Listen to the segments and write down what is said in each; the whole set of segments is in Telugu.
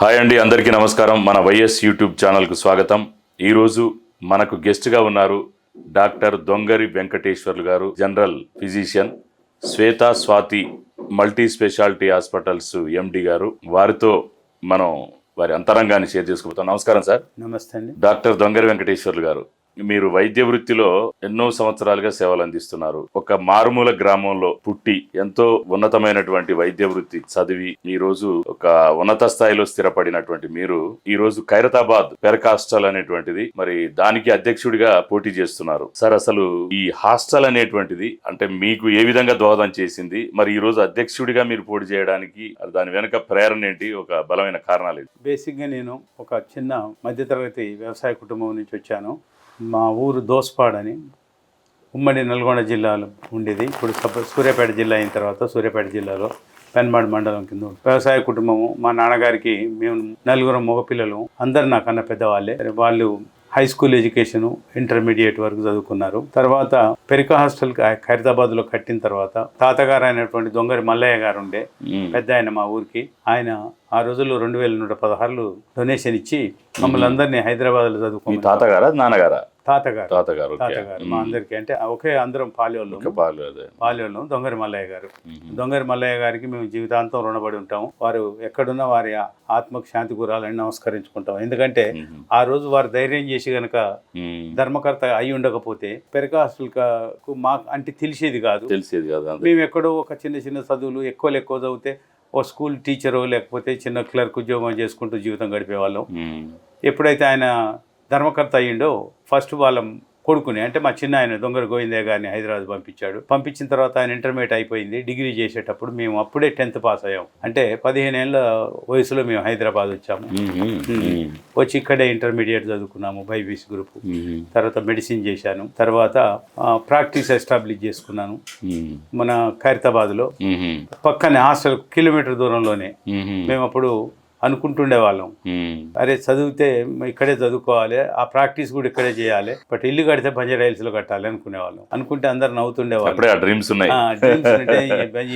హాయ్ అండి అందరికీ నమస్కారం. మన వైఎస్ యూట్యూబ్ ఛానల్కు స్వాగతం. ఈరోజు మనకు గెస్ట్గా ఉన్నారు doctor Dongari Venkateswarlu garu general physician Swetha Swathi multi speciality hospitals MD garu. వారితో మనం వారి అంతరంగాన్ని షేర్ చేసుకుంటాం నమస్కారం సార్. నమస్తే అండి. డాక్టర్ దొంగరి వెంకటేశ్వర్లు గారు మీరు వైద్య వృత్తిలో ఎన్నో సంవత్సరాలుగా సేవలు అందిస్తున్నారు. ఒక మారుమూల గ్రామంలో పుట్టి ఎంతో ఉన్నతమైనటువంటి వైద్య వృత్తి చదివి ఈ రోజు ఒక ఉన్నత స్థాయిలో స్థిరపడినటువంటి మీరు ఈ రోజు ఖైరతాబాద్ పెరక్ హాస్టల్ అనేటువంటిది మరి దానికి అధ్యక్షుడిగా పోటీ చేస్తున్నారు. సార్ అసలు ఈ హాస్టల్ అనేటువంటిది అంటే మీకు ఏ విధంగా దోహదం చేసింది? మరి ఈ రోజు అధ్యక్షుడిగా మీరు పోటీ చేయడానికి దాని వెనుక ప్రేరణ ఏంటి? ఒక బలమైన కారణాలు ఏంటి? బేసిక్గా నేను ఒక చిన్న మధ్యతరగతి వ్యవసాయ కుటుంబం నుంచి వచ్చాను. మా ఊరు దోస్పాడ్ అని ఉమ్మడి నల్గొండ జిల్లాలో ఉండేది. ఇప్పుడు సూర్యాపేట జిల్లా అయిన తర్వాత సూర్యాపేట జిల్లాలో పెన్మాడ్ మండలం కింద. వ్యవసాయ కుటుంబము మా నాన్నగారికి మేము నలుగురు మగపిల్లలు. అందరు నాకన్నా పెద్దవాళ్ళే. వాళ్ళు హై స్కూల్ ఎడ్యుకేషన్ ఇంటర్మీడియట్ వరకు చదువుకున్నారు. తర్వాత పెరికా హాస్టల్ ఖైరతాబాద్లో కట్టిన తర్వాత తాతగారు అయినటువంటి దొంగరి మల్లయ్య గారు ఉండే. పెద్ద ఆయన మా ఊరికి. ఆయన ఆ రోజుల్లో రెండు వేల నూట పదహారులు డొనేషన్ ఇచ్చి మమ్మల్ని అందరినీ హైదరాబాద్లో మీ చదువుకోమని తాతగారా? నాన్నగారా? తాతగారు. తాతగారు. తాతగారు. మా అందరికి అంటే ఒకే అందరం పాలేవాళ్ళు. ఇంకా పాలు అదే పాలేవాళ్ళు. దొంగరి మల్లయ్య గారు. దొంగరి మల్లయ్య గారికి మేము జీవితాంతం రుణపడి ఉంటాము. వారు ఎక్కడున్నా వారి ఆత్మకు శాంతి కూరాలని నమస్కరించుకుంటాం ఎందుకంటే. ఆ రోజు వారు ధైర్యం చేసి గనక. ధర్మకర్త అయి ఉండకపోతే పెరక హాస్టల్కు మాకు అంటే తెలిసేది కాదు. తెలిసేది కదా. మేము ఎక్కడో ఒక చిన్న చిన్న చదువులు ఎక్కువ ఎక్కువ చదివితే ఓ స్కూల్ టీచరు లేకపోతే చిన్న క్లర్క్ ఉద్యోగం చేసుకుంటూ జీవితం గడిపేవాళ్ళం. ఎప్పుడైతే ఆయన ధర్మకర్త అయ్యిండో ఫస్ట్ వాళ్ళ కొడుకుని అంటే మా చిన్న ఆయన దొంగర గోవిందయ్య గారిని హైదరాబాద్ పంపించాడు పంపించిన తర్వాత ఆయన ఇంటర్మీడియట్ అయిపోయింది డిగ్రీ చేసేటప్పుడు మేము అప్పుడే టెన్త్ పాస్ అయ్యాం అంటే పదిహేను ఏళ్ళ వయసులో మేము హైదరాబాద్ వచ్చాము. వచ్చి ఇక్కడే ఇంటర్మీడియట్ చదువుకున్నాము బైబీస్ గ్రూప్. తర్వాత మెడిసిన్ చేశాను తర్వాత ప్రాక్టీస్ ఎస్టాబ్లిష్ చేసుకున్నాను. మన ఖైరతాబాద్లో. పక్కనే హాస్టల్ కిలోమీటర్ దూరంలోనే. మేము అప్పుడు అనుకుంటుండే వాళ్ళం మ్మ్. అరే చదివితే ఇక్కడే చదువుకోవాలి ఆ ప్రాక్టీస్ కూడా ఇక్కడే చేయాలి బట్ ఇల్లు కడితే బంజారాయిల్స్లో కట్టాలి అనుకునేవాళ్ళం. అనుకుంటే అందరు నవ్వుతుండేవాళ్ళు. డ్రీమ్స్ ఉన్నాయి.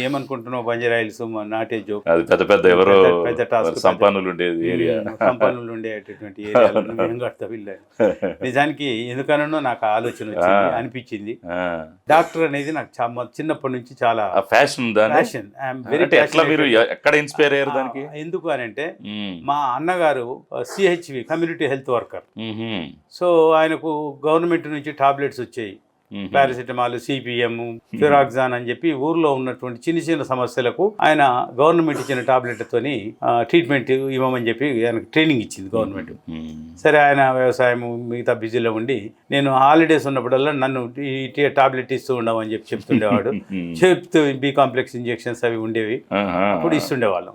ఏమనుకుంటున్నావు బంజారాయిల్స్ నాటే జోక్. పెద్ద పెద్ద ఎవరో పెద్ద- సంపన్నులు ఉండేది ఏరియా. సంపన్నులు ఉండేటటువంటి. నిజానికి ఎందుకనో నాకు ఆలోచన వచ్చింది అనిపించింది. డాక్టర్ అనేది నాకు చాలా చిన్నప్పటి నుంచి చాలా ఫ్యాషన్ ఎట్లా మీరు ఎక్కడ ఇన్స్పైర్ అయ్యారు దానికి? ఎందుకు అని అంటే. మా అన్నగారు CHV community health worker. So ఆయనకు గవర్నమెంట్ నుంచి టాబ్లెట్స్ వచ్చాయి. పారాసిటమాల్ సిపిఎం ఫిరాక్సాన్ అని చెప్పి ఊర్లో ఉన్నటువంటి చిన్న చిన్న సమస్యలకు ఆయన గవర్నమెంట్ ఇచ్చిన టాబ్లెట్తోని ట్రీట్మెంట్ ఇవ్వమని చెప్పి ఆయనకు ట్రైనింగ్ ఇచ్చింది గవర్నమెంట్. సరే ఆయన వ్యవసాయం మిగతా బిజీలో ఉండి నేను హాలిడేస్ ఉన్నప్పుడల్లా నన్ను ఈ టాబ్లెట్ ఇస్తూ ఉండమని చెప్పి చెప్తుండేవాడు. చెప్తూ బి కాంప్లెక్స్ ఇంజెక్షన్స్ అవి ఉండేవి. అప్పుడు ఇస్తుండేవాళ్ళం.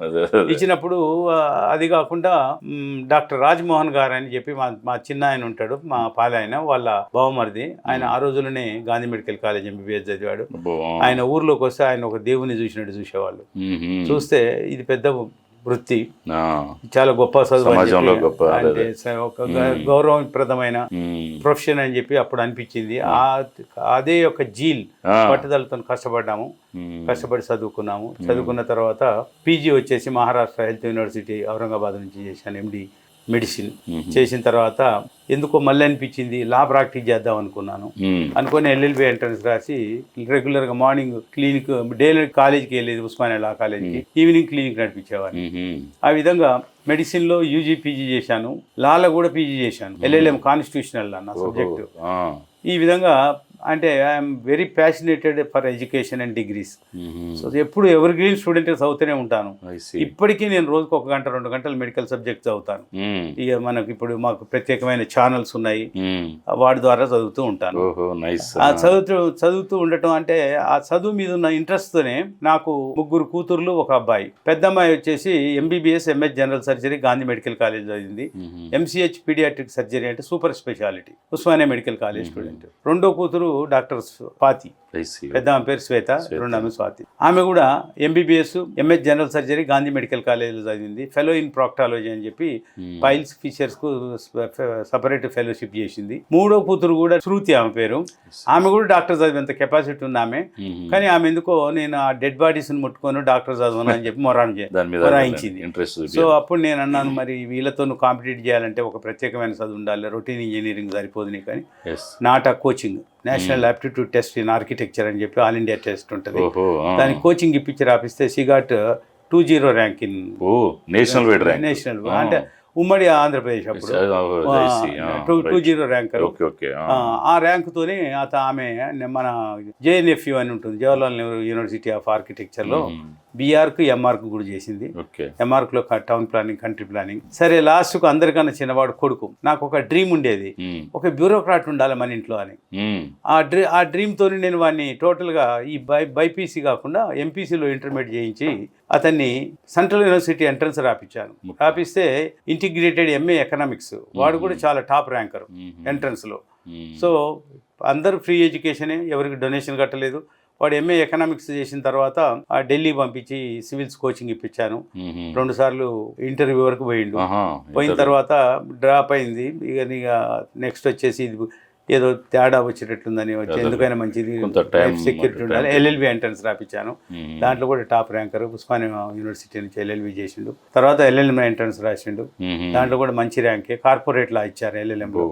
ఇచ్చినప్పుడు అది కాకుండా డాక్టర్ రాజ్మోహన్ గారు అని చెప్పి మా మా చిన్న ఆయన ఉంటాడు మా పాలాయన వాళ్ళ బావమరిది ఆయన ఆ రోజుల్లోనే గాంధీ మెడికల్ కాలేజ్ ఎంబీబీఎస్ చదివాడు. ఆయన ఊర్లోకి వస్తే ఆయన ఒక దేవుని చూసినట్టు చూసేవాళ్ళు. చూస్తే ఇది పెద్ద వృత్తి. చాలా గొప్ప చదువు అని ఒక గౌరవప్రదమైన. ప్రొఫెషన్ అని చెప్పి అప్పుడు అనిపించింది ఆ అదే ఒక జీల్. పట్టుదలతో కష్టపడ్డాము. కష్టపడి చదువుకున్నాము చదువుకున్న తర్వాత పీజీ వచ్చేసి మహారాష్ట్ర హెల్త్ యూనివర్సిటీ ఔరంగాబాద్ నుంచి చేశాను ఎండి మెడిసిన్ చేసిన తర్వాత ఎందుకో మళ్ళీ అనిపించింది లా ప్రాక్టీస్ చేద్దాం అనుకున్నాను. అనుకుని ఎల్ఎల్బి ఎంట్రన్స్ రాసి రెగ్యులర్గా మార్నింగ్ క్లినిక్ డైలీ కాలేజ్కి వెళ్ళేది ఉస్మానియా లా కాలేజ్కి ఈవినింగ్ క్లినిక్ నడిపించేవాడిని. ఆ విధంగా మెడిసిన్లో యూజీ పీజీ చేశాను. లాలో కూడా పీజీ చేశాను. ఎల్ఎల్ఎం కాన్స్టిట్యూషనల్ లా నా సబ్జెక్టు. ఈ విధంగా అంటే I'm very passionated for education and degrees. So ఎప్పుడు ఎవరి గ్రీన్ స్టూడెంట్ చదువుతూనే ఉంటాను. ఇప్పటికీ నేను రోజుకు ఒక గంట రెండు గంటలు మెడికల్ సబ్జెక్ట్ చదువుతాను. మ్మ్. ఇక మనకి ఇప్పుడు మాకు ప్రత్యేకమైన ఛానల్స్ ఉన్నాయి. మ్మ్. వాటి ద్వారా చదువుతూ ఉంటాను. ఆ చదువుతూ చదువుతూ ఉండటం అంటే ఆ చదువు మీద ఉన్న ఇంట్రెస్ట్తోనే నాకు ముగ్గురు కూతుర్లు ఒక అబ్బాయి. పెద్ద అమ్మాయి వచ్చేసి MBBS MS general surgery Gandhi medical college చదివింది. ఎంసీహెచ్ పీడియాట్రిక్ సర్జరీ అంటే super speciality Osmania medical college student రెండో కూతురు డాక్టర్ పాతి. పెద్ద ఆమె పేరు శ్వేత రెండు ఆమె స్వాతి. ఆమె కూడా MBBS MS general surgery Gandhi medical కాలేజీలో చదివింది. ఫెలో ఇన్ ప్రాక్టాలజీ అని చెప్పి Hmm. పైల్స్ ఫీచర్స్కు సపరేట్ ఫెలోషిప్ చేసింది. మూడో కూతురు కూడా శృతి ఆమె పేరు. ఆమె కూడా డాక్టర్ చదివేంత కెపాసిటీ ఉన్న ఆమె. Mhm. కానీ ఆమె ఎందుకో నేను ఆ డెడ్ బాడీస్ ముట్టుకొని డాక్టర్ చదవను అని చెప్పి మొరాయించింది. ఇంట్రెస్ట్ సో అప్పుడు నేను అన్నాను మరి వీళ్ళతో కాంపిటీట్ చేయాలంటే ఒక ప్రత్యేకమైన చదువు ఉండాలి. రొటీన్ ఇంజనీరింగ్ సరిపోదు ఎస్ not coaching national aptitude test in architecture అని చెప్పి ఆల్ ఇండియా టెస్ట్ ఉంటుంది. దానికి కోచింగ్ ఇప్పించి రాపిస్తే సిగాట్ టూ జీరో ర్యాంక్ ఇన్ ఓ నేషనల్ నేషనల్ అంటే ఉమ్మడి ఆంధ్రప్రదేశ్ అప్పుడు. టూ టూ జీరో ర్యాంక్ ఆ. ర్యాంక్తోనే అత ఆమె మన జేఎన్ఎఫ్యు అని ఉంటుంది జవహర్లాల్ నెహ్రూ యూనివర్సిటీ ఆఫ్ ఆర్కిటెక్చర్లో బీఆర్కు ఎంఆర్కు కూడా చేసింది. ఓకే. ఎంఆర్క్లో టౌన్ ప్లానింగ్ కంట్రీ ప్లానింగ్ సరే లాస్ట్కు అందరికన్నా చిన్నవాడు కొడుకు. నాకు ఒక డ్రీమ్ ఉండేది. ఒక బ్యూరోక్రాట్ ఉండాలి మన ఇంట్లో అని. ఆ డ్రీ ఆ డ్రీమ్తో నేను వాడిని టోటల్గా ఈ బై బైపీసీ కాకుండా ఎంపీసీలో ఇంటర్మీడియట్ చేయించి అతన్ని సెంట్రల్ యూనివర్సిటీ ఎంట్రన్స్ రాపించాను రాపిస్తే ఇంటిగ్రేటెడ్ ఎంఏ ఎకనామిక్స్ వాడు కూడా చాలా టాప్ ర్యాంకర్ ఎంట్రన్స్లో సో అందరూ ఫ్రీ ఎడ్యుకేషనే ఎవరికి డొనేషన్ కట్టలేదు. వాడు ఎంఏ ఎకనామిక్స్ చేసిన తర్వాత ఆ ఢిల్లీ పంపించి సివిల్స్ కోచింగ్ ఇప్పించాను. రెండు సార్లు ఇంటర్వ్యూ వరకు పోయిండు. పోయిన తర్వాత డ్రాప్ అయింది. ఇక ఇక నెక్స్ట్ వచ్చేసి ఇది ఏదో తేడా వచ్చేటట్లుందని వచ్చి. ఎందుకైనా మంచిది. సెక్యూరిటీ ఉండాలి. ఎల్ఎల్బి ఎంట్రన్స్ రాపించాను దాంట్లో కూడా టాప్ ర్యాంకర్ ఉస్మానియా యూనివర్సిటీ నుంచి ఎల్ఎల్బి చేసిండు. తర్వాత ఎల్ఎల్ఎం ఎంట్రన్స్ రాసిండు. దాంట్లో కూడా మంచి ర్యాంకే కార్పొరేట్ లా ఇచ్చారు ఎల్ఎల్ఎంలో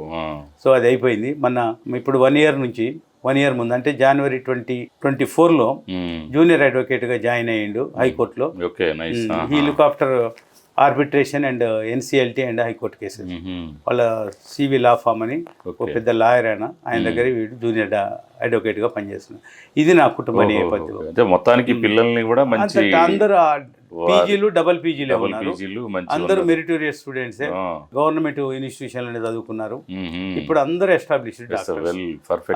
సో అది అయిపోయింది. మొన్న ఇప్పుడు వన్ ఇయర్ నుంచి వన్ ఇయర్ ముందు అంటే జనవరి ట్వంటీ ట్వంటీ ఫోర్లో జూనియర్ అడ్వకేట్గా జాయిన్ అయ్యిండు హైకోర్టులో. Okay nice he look after arbitration and NCLT and high court cases వాళ్ళ సివి లా ఫామ్ అని ఒక. పెద్ద లాయర్ ఆయన ఆయన దగ్గర వీడు జూనియర్ అడ్వకేట్గా పనిచేస్తున్నాడు. ఇది నా కుటుంబ నేపథ్యం మొత్తానికి పిల్లల్ని కూడా అందరూ పీజీలు డబల్ పీజీలు పీజీలు అందరూ మెరిటోరియస్ స్టూడెంట్సే గవర్నమెంట్ ఇన్స్టిట్యూషన్లోనే చదువుకున్నారు. ఇప్పుడు అందరూ ఎస్టాబ్లిష్డ్ పర్ఫెక్ట్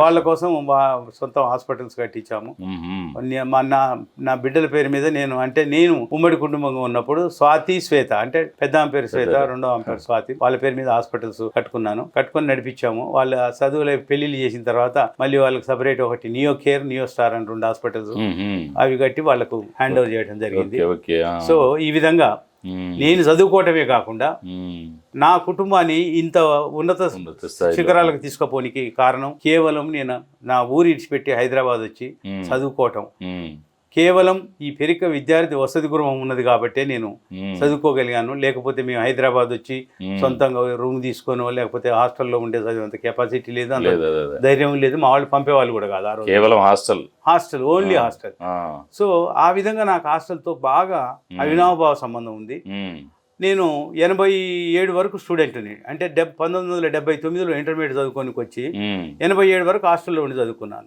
వాళ్ళ కోసం సొంత హాస్పిటల్స్ కట్టించాము. నే- మా నా నా బిడ్డల పేరు మీద నేను అంటే నేను ఉమ్మడి కుటుంబంగా ఉన్నప్పుడు స్వాతి శ్వేత అంటే పెద్ద ఆమె పేరు శ్వేత రెండో ఆమె పేరు స్వాతి. వాళ్ళ పేరు మీద హాస్పిటల్స్ కట్టుకున్నాను. కట్టుకొని నడిపించాము. వాళ్ళ చదువులు పెళ్ళిళ్ళు చేసిన తర్వాత మళ్ళీ వాళ్ళకి సపరేట్ ఒకటి నియో కేర్ నియో స్టార్ అని రెండు హాస్పిటల్స్ అవి కట్టి వాళ్ళకు హ్యాండ్ ఓవర్ చేయడం జరిగింది. ఓకే ఓకే సో ఈ విధంగా నేను చదువుకోవటమే కాకుండా నా కుటుంబాన్ని ఇంత ఉన్నత శిఖరాలకు తీసుకుపోనికి కారణం కేవలం నేను నా ఊరు ఇడిచిపెట్టి హైదరాబాద్ వచ్చి చదువుకోవటం. కేవలం ఈ పెరిక విద్యార్థి వసతి గృహం ఉన్నది కాబట్టే నేను చదువుకోగలిగాను. లేకపోతే మేము హైదరాబాద్ వచ్చి సొంతంగా రూమ్ తీసుకోనో లేకపోతే హాస్టల్లో ఉండే చదివేంత కెపాసిటీ లేదు అంత. ధైర్యం లేదు. మా వాళ్ళు పంపేవాళ్ళు కూడా కాదు ఆ రోజు. కేవలం hostel. Hostel only hostel. So ఆ విధంగా నాకు హాస్టల్తో బాగా అవినావభావ సంబంధం ఉంది. నేను ఎనభై ఏడు వరకు స్టూడెంట్ని. అంటే డెబ్ పంతొమ్మిది వందల డెబ్బై తొమ్మిదిలో ఇంటర్మీడియట్ చదువుకోనికి వచ్చి ఎనభై ఏడు వరకు హాస్టల్లో ఉండి చదువుకున్నాను.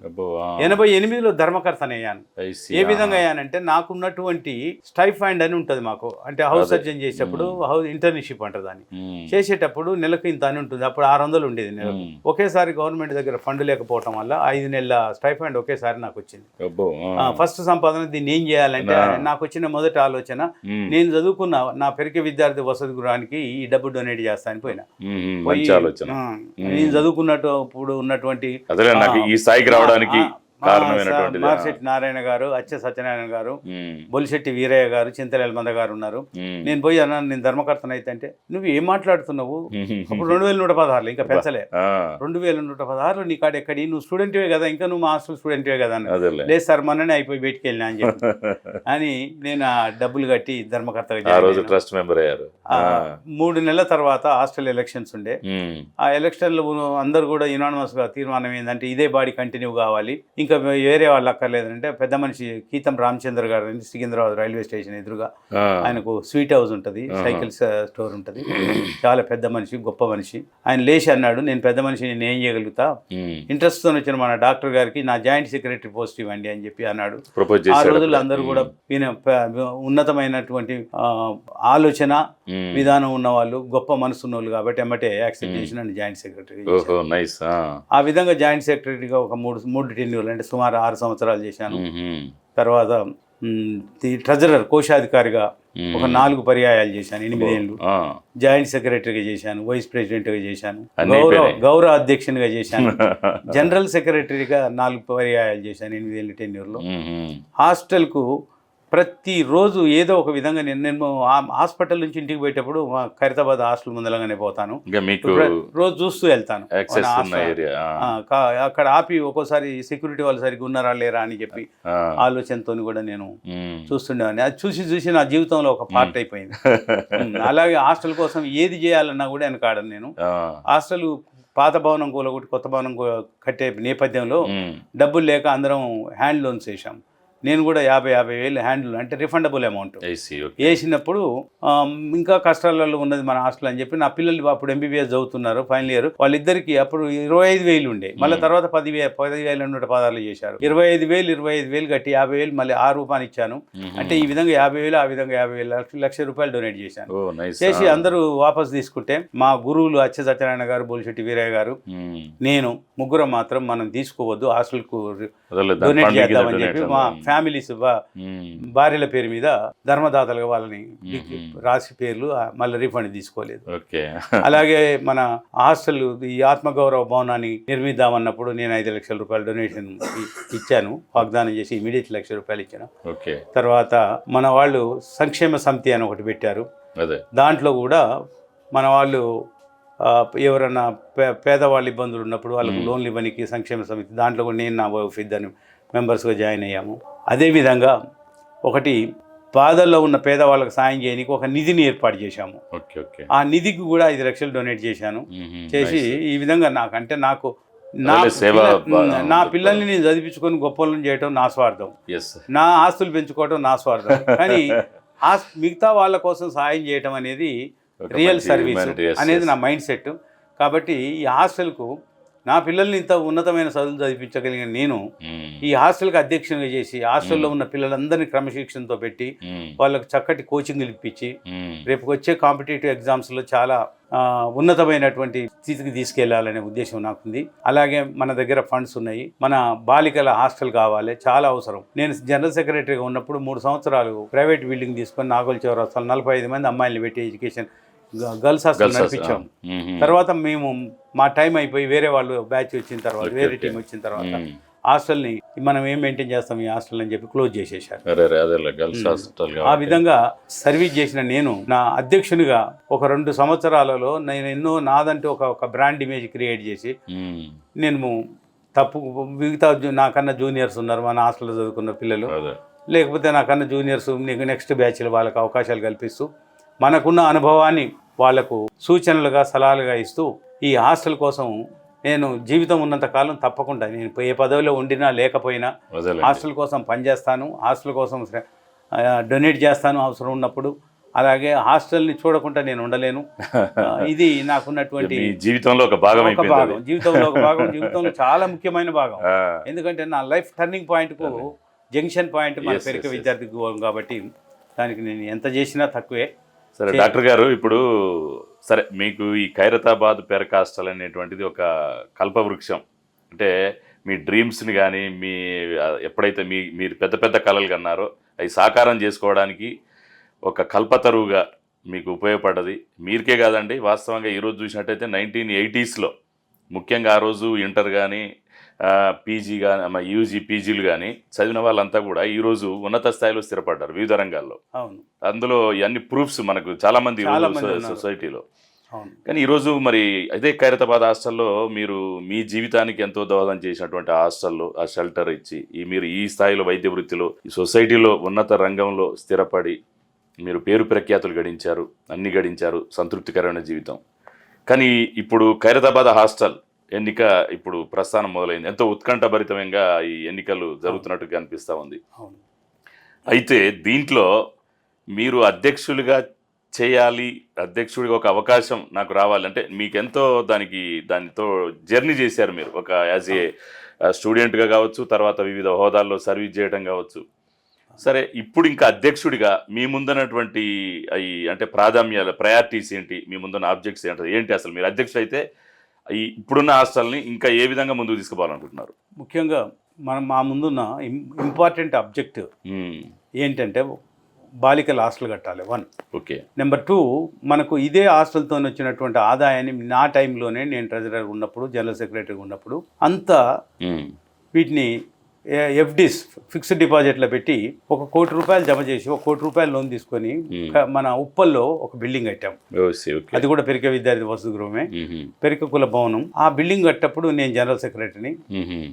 ఎనభై ఎనిమిదిలో ధర్మకర్తన అయ్యాను ఏ విధంగా అయ్యానంటే నాకున్నటువంటి స్టైఫైండ్ అని ఉంటుంది మాకు. అంటే హౌస్. సర్జన్ చేసేటప్పుడు హౌస్ ఇంటర్న్షిప్ అంటారు దాన్ని. చేసేటప్పుడు నెలకు ఇంత అని ఉంటుంది. అప్పుడు ఆరు వందలు ఉండేది నెలకు. ఒకేసారి గవర్నమెంట్ దగ్గర ఫండ్ లేకపోవటం వల్ల ఐదు నెలల స్టైఫైండ్ ఒకేసారి నాకు వచ్చింది ఫస్ట్ సంపాదన దీన్ని ఏం చేయాలంటే. నాకు వచ్చిన మొదటి ఆలోచన నేను చదువుకున్న నా పెరికే విద్యార్థి వసతి గృహానికి ఈ డబ్బు డొనేట్ చేస్తాను పోయినా. పోయి, ఆలోచన. నేను చదువుకున్నట్టు ఇప్పుడు ఉన్నటువంటి ఈ స్థాయికి రావడానికి మార్చెట్టి నారాయణ గారు అచ్చ సత్యనారాయణ గారు బొలిశెట్టి వీరయ్య గారు చింతల మంద గారు ఉన్నారు. నేను పోయి అన్నాను నేను ధర్మకర్తన అయితే అంటే నువ్వు ఏం మాట్లాడుతున్నావు? అప్పుడు రెండు వేల నూట పదహారులు ఇంకా పెంచలే. రెండు వేల నూట పదహారులు నీ కాడ ఎక్కడి? నువ్వు స్టూడెంట్వే కదా ఇంకా నువ్వు మా హాస్టల్ స్టూడెంట్వే కదా లేదు సార్ మొన్ననే అయిపోయి బయటికి వెళ్ళినా అని చెప్పి. అని నేను ఆ డబ్బులు కట్టి ధర్మకర్తగా అయ్యాను. ట్రస్ట్ మెంబర్ అయ్యారు. మూడు నెలల తర్వాత హాస్టల్ ఎలక్షన్స్ ఉండే. ఆ ఎలక్షన్లో అందరూ కూడా unanimous గా తీర్మానం ఏంటంటే ఇదే బాడీ కంటిన్యూ కావాలి. ఇంకా వేరే వాళ్ళు అక్కర్లేదంటే పెద్ద మనిషి కీతం రామచంద్ర గారు సికింద్రాబాద్ రైల్వే స్టేషన్ ఎదురుగా ఆయనకు స్వీట్ హౌస్ ఉంటుంది. సైకిల్ స్టోర్ ఉంటుంది. చాలా పెద్ద మనిషి గొప్ప మనిషి. ఆయన లేచి అన్నాడు నేను పెద్ద మనిషి నేను ఏం చేయగలుగుతా? ఇంట్రెస్ట్తో వచ్చిన మన డాక్టర్ గారికి నా జాయింట్ సెక్రటరీ పోస్ట్ ఇవ్వండి అని చెప్పి అన్నాడు. ఆ రోజుల్లో అందరూ కూడా ఈయన ఉన్నతమైనటువంటి ఆలోచన విధానం ఉన్న వాళ్ళు గొప్ప మనసు ఉన్న వాళ్ళు కాబట్టి ఎమ్మటే యాక్సెప్ట్ చేసి నన్ను జాయింట్ సెక్రటరీ ఆ. విధంగా జాయింట్ సెక్రటరీగా ఒక మూడు మూడు టెన్యూర్లు అంటే సుమారు ఆరు సంవత్సరాలు చేశాను తర్వాత ట్రెజరర్ కోశాధికారిగా. ఒక నాలుగు పర్యాయాలు చేశాను ఎనిమిదేళ్ళు జాయింట్ సెక్రటరీగా చేశాను వైస్ ప్రెసిడెంట్గా చేశాను గౌరవ. గౌరవ అధ్యక్షునిగా చేశాను జనరల్ సెక్రటరీగా నాలుగు పర్యాయాలు చేశాను ఎనిమిదేళ్ళ టెన్యూర్లో. హాస్టల్కు ప్రతిరోజు ఏదో ఒక విధంగా నేను నేను హాస్పిటల్ నుంచి ఇంటికి పోయేటప్పుడు మా ఖైరతాబాద్ హాస్టల్ ముందరగానే పోతాను. రోజు చూస్తూ వెళ్తాను. అక్కడ ఆపి ఒక్కోసారి సెక్యూరిటీ వాళ్ళు సరిగ్గా ఉన్నారా లేరా అని చెప్పి ఆలోచనతో కూడా నేను చూస్తుండేవాడిని. అది చూసి చూసి నా జీవితంలో ఒక పార్ట్ అయిపోయింది. అలాగే హాస్టల్ కోసం ఏది చేయాలన్నా కూడా వెనకాడను నేను. హాస్టల్ పాత భవనం కూలగొట్టి కొత్త భవనం కట్టే నేపథ్యంలో డబ్బులు లేక అందరం హ్యాండ్ లోన్స్ వేసాం నేను కూడా యాభై యాభై వేలు హ్యాండ్ లోన్ అంటే రిఫండబుల్ అమౌంట్. వేసినప్పుడు ఇంకా కష్టాలలో ఉన్నది మన హాస్టల్ అని చెప్పి నా పిల్లలు అప్పుడు ఎంబీబీఎస్ చదువుతున్నారు ఫైనల్ ఇయర్. వాళ్ళిద్దరికి అప్పుడు ఇరవై ఐదు వేలు ఉండే. మళ్ళీ తర్వాత పది వే పది వేల నూట పదాలు చేశారు. ఇరవై ఐదు వేలు ఇరవై ఐదు వేలు కట్టి యాభై వేలు మళ్ళీ ఆ రూపాయలు ఇచ్చాను. అంటే ఈ విధంగా యాభై వేలు ఆ విధంగా యాభై వేలు లక్ష రూపాయలు డొనేట్ చేశాను. నైస్ చేసి అందరూ వాపస్ తీసుకుంటే మా గురువులు అచ్చ సత్యనారాయణ గారు బోలిశెట్టి వీరయ్య గారు నేను ముగ్గురం మాత్రం మనం తీసుకోవద్దు హాస్టల్కు డొనేట్ చేద్దామని చెప్పి మా ఫ్యామిలీస్ భార్యల పేరు మీద ధర్మదాతలుగా వాళ్ళని రాసి పేర్లు మళ్ళీ రిఫండ్ తీసుకోలేదు. ఓకే. అలాగే మన హాస్టల్ ఈ ఆత్మగౌరవ భవనాన్ని నిర్మిద్దామన్నప్పుడు నేను ఐదు లక్షల రూపాయలు డొనేషన్ ఇచ్చాను. వాగ్దానం చేసి ఇమీడియట్ లక్ష రూపాయలు ఇచ్చాను. తర్వాత మన వాళ్ళు సంక్షేమ సమితి అని ఒకటి పెట్టారు. దాంట్లో కూడా మన వాళ్ళు ఆ, ఎవరైనా పే పేదవాళ్ళ ఇబ్బందులు ఉన్నప్పుడు వాళ్ళకు లోన్లు ఇవ్వడానికి సంక్షేమ సమితి దాంట్లో కూడా నేను నా వైఫ్ ఇద్దరు మెంబర్స్గా జాయిన్ అయ్యాము. అదేవిధంగా ఒకటి బాధల్లో ఉన్న పేదవాళ్ళకి సాయం చేయడానికి ఒక నిధిని ఏర్పాటు చేశాము. ఆ నిధికి కూడా ఐదు లక్షలు డొనేట్ చేశాను. చేసి ఈ విధంగా నాకు అంటే నాకు నా నా పిల్లల్ని నేను చదివించుకొని గొప్పలను చేయటం నా స్వార్థం. నా ఆస్తులు పెంచుకోవడం నా స్వార్థం. కానీ మిగతా వాళ్ళ కోసం సహాయం చేయటం అనేది రియల్ సర్వీస్ అనేది. నా మైండ్ సెట్. కాబట్టి ఈ హాస్టల్కు నా పిల్లల్ని ఇంత ఉన్నతమైన చదువులు చదివించగలిగిన నేను ఈ హాస్టల్కి అధ్యక్షునిగా చేసి హాస్టల్లో ఉన్న పిల్లలందరినీ క్రమశిక్షణతో పెట్టి వాళ్ళకు చక్కటి కోచింగ్లు ఇప్పించి రేపు వచ్చే కాంపిటేటివ్ ఎగ్జామ్స్లో చాలా ఉన్నతమైనటువంటి స్థితికి తీసుకెళ్ళాలనే ఉద్దేశం నాకుంది. అలాగే మన దగ్గర ఫండ్స్ ఉన్నాయి. మన బాలికల హాస్టల్ కావాలి. చాలా అవసరం. నేను జనరల్ సెక్రటరీగా ఉన్నప్పుడు మూడు సంవత్సరాలు ప్రైవేట్ బిల్డింగ్ తీసుకొని నాగోల్ చౌరస్తాలు నలభై ఐదు మంది అమ్మాయిలు పెట్టి ఎడ్యుకేషన్ గర్ల్స్ హాస్టల్ నడిపించాం. తర్వాత మేము మా టైం అయిపోయి వేరే వాళ్ళు బ్యాచ్ వచ్చిన తర్వాత వేరే టీం వచ్చిన తర్వాత హాస్టల్ని మనం ఏం మెయింటైన్ చేస్తాం ఈ హాస్టల్ అని చెప్పి క్లోజ్ చేసేసారు ఆ విధంగా సర్వీస్ చేసిన నేను నా అధ్యక్షునిగా ఒక రెండు సంవత్సరాలలో నేను ఎన్నో నాదంటే ఒక ఒక బ్రాండ్ ఇమేజ్ క్రియేట్ చేసి నేను తప్పు మిగతా నాకన్నా జూనియర్స్ ఉన్నారు మన హాస్టల్లో చదువుకున్న పిల్లలు. లేకపోతే నాకన్నా జూనియర్స్ నీకు నెక్స్ట్ బ్యాచ్లో వాళ్ళకి అవకాశాలు కల్పిస్తూ మనకున్న అనుభవాన్ని వాళ్ళకు సూచనలుగా సలహాలుగా ఇస్తూ ఈ హాస్టల్ కోసం నేను జీవితం ఉన్నంత కాలం తప్పకుండా నేను ఏ పదవిలో ఉండినా లేకపోయినా హాస్టల్ కోసం పనిచేస్తాను. హాస్టల్ కోసం డొనేట్ చేస్తాను అవసరం ఉన్నప్పుడు. అలాగే హాస్టల్ని చూడకుండా నేను ఉండలేను. ఇది నాకున్నటువంటి జీవితంలో ఒక భాగం ఒక భాగం. జీవితంలో ఒక భాగం. జీవితంలో చాలా ముఖ్యమైన భాగం. ఎందుకంటే నా లైఫ్ టర్నింగ్ పాయింట్కు జంక్షన్ పాయింట్ మన పెరిక. విద్యార్థి కాబట్టి దానికి నేను ఎంత చేసినా తక్కువే. సరే డాక్టర్ గారు ఇప్పుడు సరే మీకు ఈ ఖైరతాబాద్ పెరకాస్టల్ అనేటువంటిది ఒక కల్పవృక్షం. అంటే మీ డ్రీమ్స్ని కానీ మీ ఎప్పుడైతే మీ మీరు పెద్ద పెద్ద కళలు కన్నారో అవి సాకారం చేసుకోవడానికి ఒక కల్పతరువుగా మీకు ఉపయోగపడ్డది. మీరికే కాదండి వాస్తవంగా ఈరోజు చూసినట్టయితే నైన్టీన్ ఎయిటీస్లో ముఖ్యంగా ఆ రోజు ఇంటర్ కానీ పీజీ కానీ యూజీ పీజీలు కానీ చదివిన వాళ్ళంతా కూడా ఈరోజు ఉన్నత స్థాయిలో స్థిరపడ్డారు వివిధ రంగాల్లో. అవును. అందులో ఇవన్నీ ప్రూఫ్స్ మనకు చాలా మంది ఈరోజు చాలా మంది సొ- ఉన్నారు. సొసైటీలో. కానీ ఈరోజు మరి అదే ఖైరతాబాద్ హాస్టల్లో మీరు మీ జీవితానికి ఎంతో దోహదం చేసినటువంటి హాస్టల్లో ఆ షెల్టర్ ఇచ్చి ఈ మీరు ఈ స్థాయిలో వైద్య వృత్తిలో ఈ సొసైటీలో ఉన్నత రంగంలో స్థిరపడి మీరు పేరు ప్రఖ్యాతులు గడించారు అన్ని గడించారు సంతృప్తికరమైన జీవితం. కానీ ఇప్పుడు ఖైరతాబాద్ హాస్టల్ ఎన్నిక ఇప్పుడు ప్రస్థానం మొదలైంది. ఎంతో ఉత్కంఠభరితంగా ఈ ఎన్నికలు జరుగుతున్నట్టుగా అనిపిస్తూ ఉంది. అయితే దీంట్లో మీరు అధ్యక్షులుగా చేయాలి అధ్యక్షుడిగా ఒక అవకాశం నాకు రావాలి అంటే మీకు ఎంతో దానికి దానితో జర్నీ చేశారు మీరు. ఒక యాజ్ ఏ స్టూడెంట్గా కావచ్చు తర్వాత వివిధ హోదాల్లో సర్వీస్ చేయడం కావచ్చు. సరే ఇప్పుడు ఇంకా అధ్యక్షుడిగా మీ ముందున్నటువంటి అవి అంటే ప్రాధాన్యాలు ప్రయారిటీస్ ఏంటి? మీ ముందున్న ఆబ్జెక్ట్స్ ఏంటి? ఏంటి అసలు మీరు అధ్యక్షుడు అయితే ఈ ఇప్పుడున్న హాస్టల్ని ఇంకా ఏ విధంగా ముందుకు తీసుకుపోవాలనుకుంటున్నారు ముఖ్యంగా మనం మా ముందున్న ఇంపార్టెంట్ అబ్జెక్టివ్. ఏంటంటే బాలికల హాస్టల్ కట్టాలి వన్ ఓకే నెంబర్ టూ మనకు ఇదే హాస్టల్తో వచ్చినటువంటి ఆదాయాన్ని నా టైంలోనే నేను ట్రెజరర్ ఉన్నప్పుడు జనరల్ సెక్రటరీ ఉన్నప్పుడు అంతా. వీటిని ఎఫ్డిస్ ఫిక్స్డ్ డిపాజిట్లో పెట్టి ఒక కోటి రూపాయలు జమ చేసి ఒక కోటి రూపాయలు లోన్ తీసుకొని మన ఉప్పల్లో ఒక బిల్డింగ్ కట్టాం. అది కూడా పెరిక విద్యార్థి వసతి గృహమే. పెరిక కుల భవనం. ఆ బిల్డింగ్ కట్టప్పుడు నేను జనరల్ సెక్రటరీని.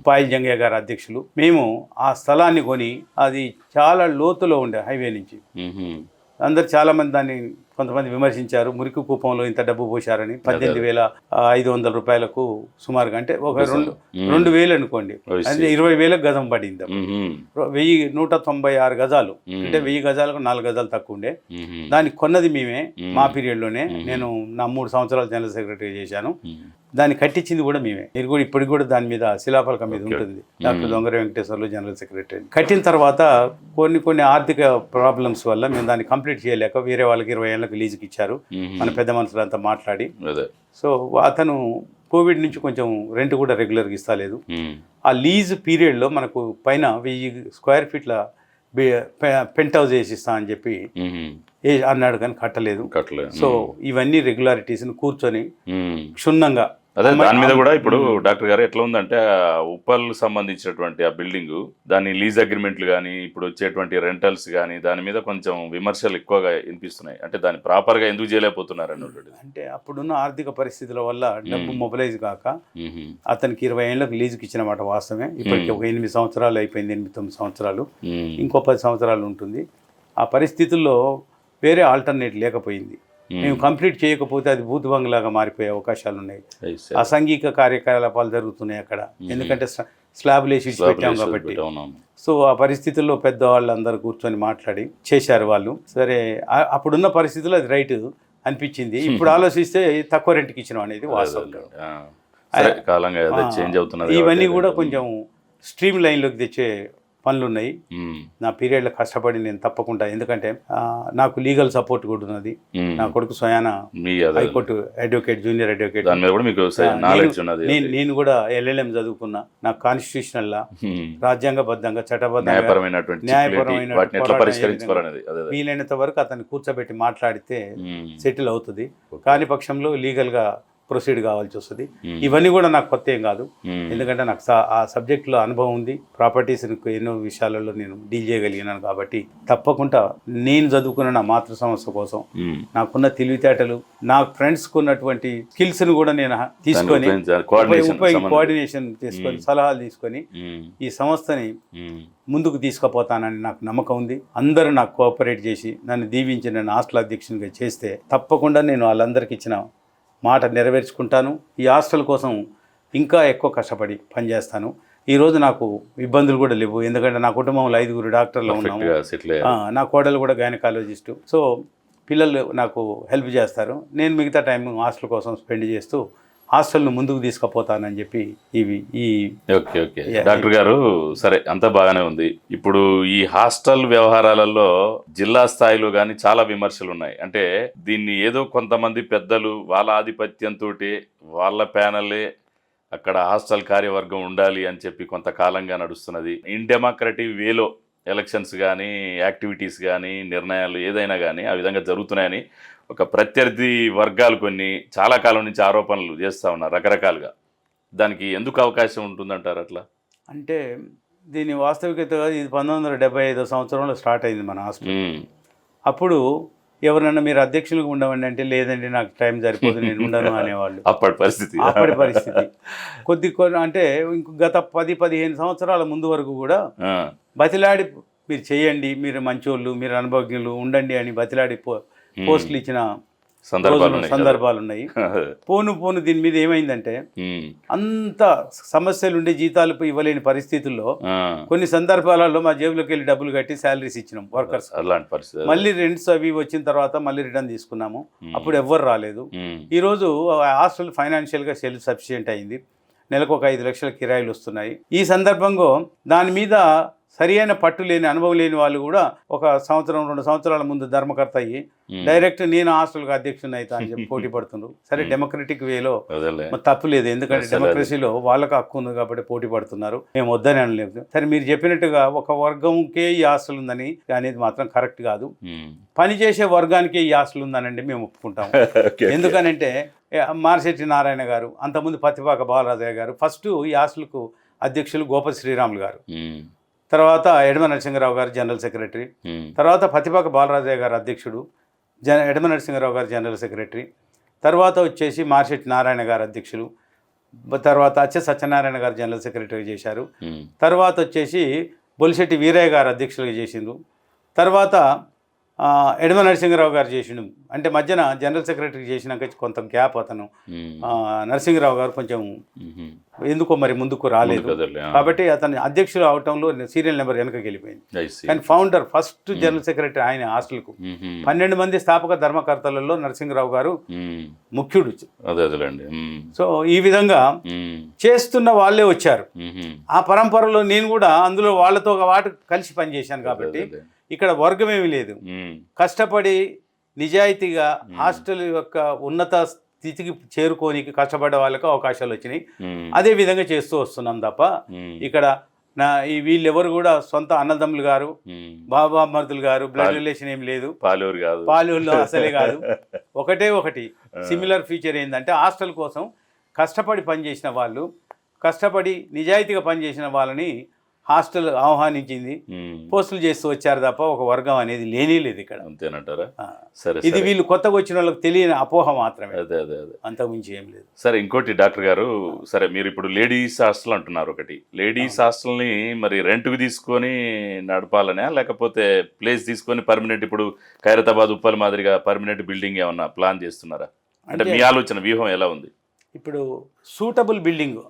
పాయల్ జంగయ్య గారు అధ్యక్షులు. మేము ఆ స్థలాన్ని కొని అది చాలా లోతులో ఉండే హైవే నుంచి. అందరు చాలా మంది దాన్ని కొంతమంది విమర్శించారు మురికి కూపంలో ఇంత డబ్బు పోశారని పద్దెనిమిది వేల ఐదు వందల రూపాయలకు సుమారుగా అంటే ఒక రెండు రెండు వేలు అనుకోండి. అంటే ఇరవై వేలకు గజం పడింది. వెయ్యి నూట తొంభై ఆరు గజాలు. అంటే వెయ్యి గజాలకు నాలుగు గజాలు తక్కువ ఉండే. దానికి కొన్నది మేమే మా పీరియడ్లోనే నేను నా మూడు సంవత్సరాలు జనరల్ సెక్రటరీ చేశాను. దాన్ని కట్టించింది కూడా మేమే. మీరు కూడా ఇప్పటికి కూడా దాని మీద శిలాఫలకం మీద ఉంటుంది. Doctor Dongara Venkateswarlu general secretary. కట్టిన తర్వాత కొన్ని కొన్ని ఆర్థిక ప్రాబ్లమ్స్ వల్ల మేము దాన్ని కంప్లీట్ చేయలేక వేరే వాళ్ళకి ఇరవై ఏళ్ళకి లీజుకి ఇచ్చారు. మన పెద్ద మనుషులంతా మాట్లాడి. సో అతను కోవిడ్ నుంచి కొంచెం రెంట్ కూడా రెగ్యులర్గా ఇస్తలేదు. ఆ లీజ్ పీరియడ్లో మనకు పైన వెయ్యి స్క్వేర్ ఫీట్ల పెంట్ హౌస్ వేసి ఇస్తా అని చెప్పి. ఏ అన్నాడు కానీ కట్టలేదు. కట్టలేదు. సో ఇవన్నీ రెగ్యులారిటీస్ని కూర్చొని. క్షుణ్ణంగా అదే దాని మీద కూడా ఇప్పుడు డాక్టర్ గారు ఎట్లా ఉందంటే ఆ ఉప్పల్ సంబంధించినటువంటి ఆ బిల్డింగ్ దాని లీజ్ అగ్రిమెంట్లు కానీ ఇప్పుడు వచ్చేటువంటి రెంటల్స్ కానీ దాని మీద కొంచెం విమర్శలు ఎక్కువగా వినిపిస్తున్నాయి. అంటే దాన్ని ప్రాపర్గా ఎందుకు చేయలేకపోతున్నారు అన్నటువంటిది. అంటే అప్పుడున్న ఆర్థిక పరిస్థితుల వల్ల డబ్బు మొబిలైజ్ కాక. అతనికి ఇరవై ఏళ్ళకి లీజుకి ఇచ్చిన మాట వాస్తవమే. ఇప్పటికి ఒక ఎనిమిది సంవత్సరాలు అయిపోయింది ఎనిమిది తొమ్మిది సంవత్సరాలు. ఇంకో పది సంవత్సరాలు ఉంటుంది. ఆ పరిస్థితుల్లో వేరే ఆల్టర్నేట్ లేకపోయింది. మేము కంప్లీట్ చేయకపోతే అది బూత్ బంగ్లాగా మారిపోయే అవకాశాలు ఉన్నాయి. అసాంఘిక కార్యకలాపాలు జరుగుతున్నాయి అక్కడ. ఎందుకంటే స్లా- స్లాబ్లు వేసి ఇచ్చి పెట్టాం Slab కాబట్టి. సో ఆ పరిస్థితుల్లో పెద్దవాళ్ళు అందరు కూర్చొని మాట్లాడి చేశారు వాళ్ళు. సరే అప్పుడున్న పరిస్థితుల్లో అది రైట్ అనిపించింది. ఇప్పుడు ఆలోచిస్తే తక్కువ రెంట్కి ఇచ్చినాం అనేది వాస్తవం ఇవన్నీ కూడా కొంచెం స్ట్రీమ్ లైన్లోకి తెచ్చే పనులు ఉన్నాయి. నా పీరియడ్లో కష్టపడి నేను తప్పకుండా ఎందుకంటే నాకు లీగల్ సపోర్ట్ కూడా ఉన్నది. నా కొడుకు స్వయాన హైకోర్టు అడ్వకేట్ జూనియర్ అడ్వకేట్ నేను నేను కూడా ఎల్ఎల్ఎం చదువుకున్నా నాకు కాన్స్టిట్యూషనల్ లా. రాజ్యాంగబద్ధంగా చట్టబద్ధంగా న్యాయపరమైన. వీలైనంత వరకు అతన్ని కూర్చోబెట్టి మాట్లాడితే. సెటిల్ అవుతుంది కాని పక్షంలో లీగల్గా ప్రొసీడ్ కావాల్సి వస్తుంది. ఇవన్నీ కూడా నాకు కొత్త ఏం కాదు. ఎందుకంటే నాకు ఆ సబ్జెక్ట్లో అనుభవం ఉంది ప్రాపర్టీస్ ఎన్నో విషయాలలో నేను డీల్ చేయగలిగినాను కాబట్టి తప్పకుండా నేను చదువుకున్న నా మాతృ సంస్థ కోసం. నాకున్న తెలివితేటలు నా ఫ్రెండ్స్కి ఉన్నటువంటి స్కిల్స్ని కూడా నేను తీసుకొని. కోఆర్డినేషన్ తీసుకొని సలహాలు తీసుకొని. ఈ సంస్థని. ముందుకు తీసుకుపోతానని నాకు నమ్మకం ఉంది అందరూ నాకు కోఆపరేట్ చేసి నన్ను దీవించి నన్ను హాస్టల్ అధ్యక్షునిగా చేస్తే తప్పకుండా నేను వాళ్ళందరికీ ఇచ్చిన మాట నెరవేర్చుకుంటాను. ఈ హాస్టల్ కోసం ఇంకా ఎక్కువ కష్టపడి పనిచేస్తాను. ఈరోజు నాకు ఇబ్బందులు కూడా లేవు. ఎందుకంటే నా కుటుంబంలో ఐదుగురు డాక్టర్లు ఉన్నాము. నా కోడలు కూడా గైనకాలజిస్టు సో పిల్లలు నాకు హెల్ప్ చేస్తారు. నేను మిగతా టైం హాస్టల్ కోసం స్పెండ్ చేస్తూ హాస్టల్ను ముందుకు తీసుకుపోతానని చెప్పి ఇవి ఈ ఓకే ఓకే. డాక్టర్ గారు సరే అంతా బాగానే ఉంది. ఇప్పుడు ఈ హాస్టల్ వ్యవహారాలలో జిల్లా స్థాయిలో కానీ చాలా విమర్శలు ఉన్నాయి. అంటే దీన్ని ఏదో కొంతమంది పెద్దలు వాళ్ళ ఆధిపత్యంతో వాళ్ళ ప్యానలే అక్కడ హాస్టల్ కార్యవర్గం ఉండాలి అని చెప్పి కొంతకాలంగా నడుస్తున్నది. ఇన్ డెమోక్రటిక్ వేలో ఎలక్షన్స్ కానీ యాక్టివిటీస్ కానీ నిర్ణయాలు ఏదైనా కానీ ఆ విధంగా జరుగుతున్నాయని ఒక ప్రత్యర్థి వర్గాలు కొన్ని చాలా కాలం నుంచి ఆరోపణలు చేస్తూ ఉన్నారు రకరకాలుగా. దానికి ఎందుకు అవకాశం ఉంటుందంటారు అట్లా? అంటే దీని వాస్తవికత ఇది పంతొమ్మిది వందల సంవత్సరంలో స్టార్ట్ అయింది మన హాస్టల్ ఉమ్, అప్పుడు ఎవరన్నా మీరు అధ్యక్షులుగా ఉండవండి అంటే లేదండి నాకు టైం సరిపోదు నేను ఉండను అనేవాళ్ళు. అప్పటి పరిస్థితి. అప్పటి పరిస్థితి. కొద్ది కొన్ని అంటే ఇంక గత పది పదిహేను సంవత్సరాల ముందు వరకు కూడా బతిలాడి మీరు చేయండి మీరు మంచోళ్ళు మీరు అనుభవజ్ఞులు ఉండండి అని బతిలాడి పోస్టులు ఇచ్చిన సందర్భాలు ఉన్నాయి సందర్భాలు ఉన్నాయి పోను పోను దీని మీద ఏమైందంటే అంత సమస్యలు ఉండే జీతాలు ఇవ్వలేని పరిస్థితుల్లో కొన్ని సందర్భాలలో మా జేబులోకి వెళ్ళి డబ్బులు కట్టి శాలరీస్ ఇచ్చినాం వర్కర్స్. అలాంటి పరిస్థితి మళ్ళీ రెంట్స్ అవి వచ్చిన తర్వాత మళ్ళీ రిటర్న్ తీసుకున్నాము. అప్పుడు ఎవ్వరు రాలేదు. ఉమ్, ఈరోజు హాస్టల్ ఫైనాన్షియల్గా సెల్ఫ్ సఫిషియెంట్ అయింది. నెలకు ఒక ఐదు లక్షల కిరాయిలు వస్తున్నాయి. ఈ సందర్భంగా దాని మీద సరి అయిన పట్టు లేని అనుభవం లేని వాళ్ళు కూడా ఒక సంవత్సరం రెండు సంవత్సరాల ముందు ధర్మకర్త అయ్యి. డైరెక్ట్ నేను హాస్టల్కి అధ్యక్షుని అవుతా అని చెప్పి పోటీ పడుతున్నారు సరే డెమోక్రటిక్ వేలో తప్పు లేదు. ఎందుకంటే డెమోక్రసీలో వాళ్ళకి హక్కు ఉంది కాబట్టి పోటీ పడుతున్నారు. మేము వద్దని అనలేదు. సరే మీరు చెప్పినట్టుగా ఒక వర్గంకే ఈ హాస్టల్ ఉందని అనేది మాత్రం కరెక్ట్ కాదు. పనిచేసే వర్గానికే ఈ హాస్టల్ ఉందనండి మేము ఒప్పుకుంటాం. ఎందుకనంటే మారిశెట్టి నారాయణ గారు అంతకుముందు పత్తిపాక బాలరాజయ్య గారు ఫస్ట్ ఈ హాస్టల్కు అధ్యక్షులు గోప శ్రీరాములు గారు. తర్వాత ఎడమ నరసింహరావు గారు జనరల్ సెక్రటరీ. తర్వాత పత్తిపాక బాలరాజయ్య గారు అధ్యక్షుడు జన ఎడమ నరసింహరావు గారు జనరల్ సెక్రటరీ. తర్వాత వచ్చేసి మార్షెట్టి నారాయణ గారు అధ్యక్షులు. తర్వాత అచ్చ సత్యనారాయణ గారు జనరల్ సెక్రటరీ చేశారు. తర్వాత వచ్చేసి బొలిశెట్టి వీరయ్య గారు అధ్యక్షులుగా చేసిండు తర్వాత ఎడమ నరసింహరావు గారు చేసిండు అంటే మధ్యన జనరల్ సెక్రటరీ చేసినాక కొంత గ్యాప్ అతను నరసింహరావు గారు కొంచెం. ఎందుకో మరి ముందుకు రాలేదు. కాబట్టి అతని అధ్యక్షులు అవటంలో సీరియల్ నెంబర్ వెనకకి వెళ్ళిపోయింది. కానీ ఫౌండర్ ఫస్ట్ జనరల్ సెక్రటరీ ఆయన హాస్టల్కు. పన్నెండు మంది స్థాపక ధర్మకర్తలలో నరసింహరావు గారు. ముఖ్యుడు. సో ఈ విధంగా. చేస్తున్న వాళ్ళే వచ్చారు. ఆ పరంపరలో నేను కూడా అందులో వాళ్ళతో ఒక వాటి కలిసి పనిచేశాను కాబట్టి. ఇక్కడ వర్గం ఏమీ లేదు. కష్టపడి నిజాయితీగా హాస్టల్ యొక్క ఉన్నత స్థితికి చేరుకోనికి కష్టపడ్డ వాళ్ళకి అవకాశాలు వచ్చినాయి. అదే విధంగా చేస్తూ వస్తున్నాం తప్ప. ఇక్కడ నా ఈ వీళ్ళెవరు కూడా సొంత అన్నదమ్ములు గారు. బాబా మరుదులు గారు బ్లడ్ రిలేషన్ ఏం లేదు పాలూరు కాదు పాలూరులో అసలే కాదు ఒకటే ఒకటి సిమిలర్ ఫీచర్ ఏంటంటే హాస్టల్ కోసం కష్టపడి పనిచేసిన వాళ్ళు కష్టపడి నిజాయితీగా పనిచేసిన వాళ్ళని హాస్టల్ ఆహ్వానించింది. పోస్టులు చేస్తూ వచ్చారు తప్ప ఒక వర్గం అనేది లేనే లేదు ఇక్కడ. అంతేనంటారా. సరే ఇది వీళ్ళు కొత్తగా వచ్చిన వాళ్ళకి తెలియని అపోహ మాత్రమే. అదే అదే అదే. అంతకుమించి ఏం లేదు. సరే ఇంకోటి డాక్టర్ గారు సరే మీరు ఇప్పుడు లేడీస్ హాస్టల్ అంటున్నారు ఒకటి. లేడీస్ హాస్టల్ని మరి రెంట్కి తీసుకొని నడపాలనే? లేకపోతే ప్లేస్ తీసుకొని పర్మనెంట్ ఇప్పుడు ఖైరతాబాద్ ఉప్పల్ మాదిరిగా పర్మనెంట్ బిల్డింగ్ ఏమన్నా ప్లాన్ చేస్తున్నారా? అంటే మీ ఆలోచన వ్యూహం ఎలా ఉంది? ఇప్పుడు సూటబుల్ బిల్డింగ్.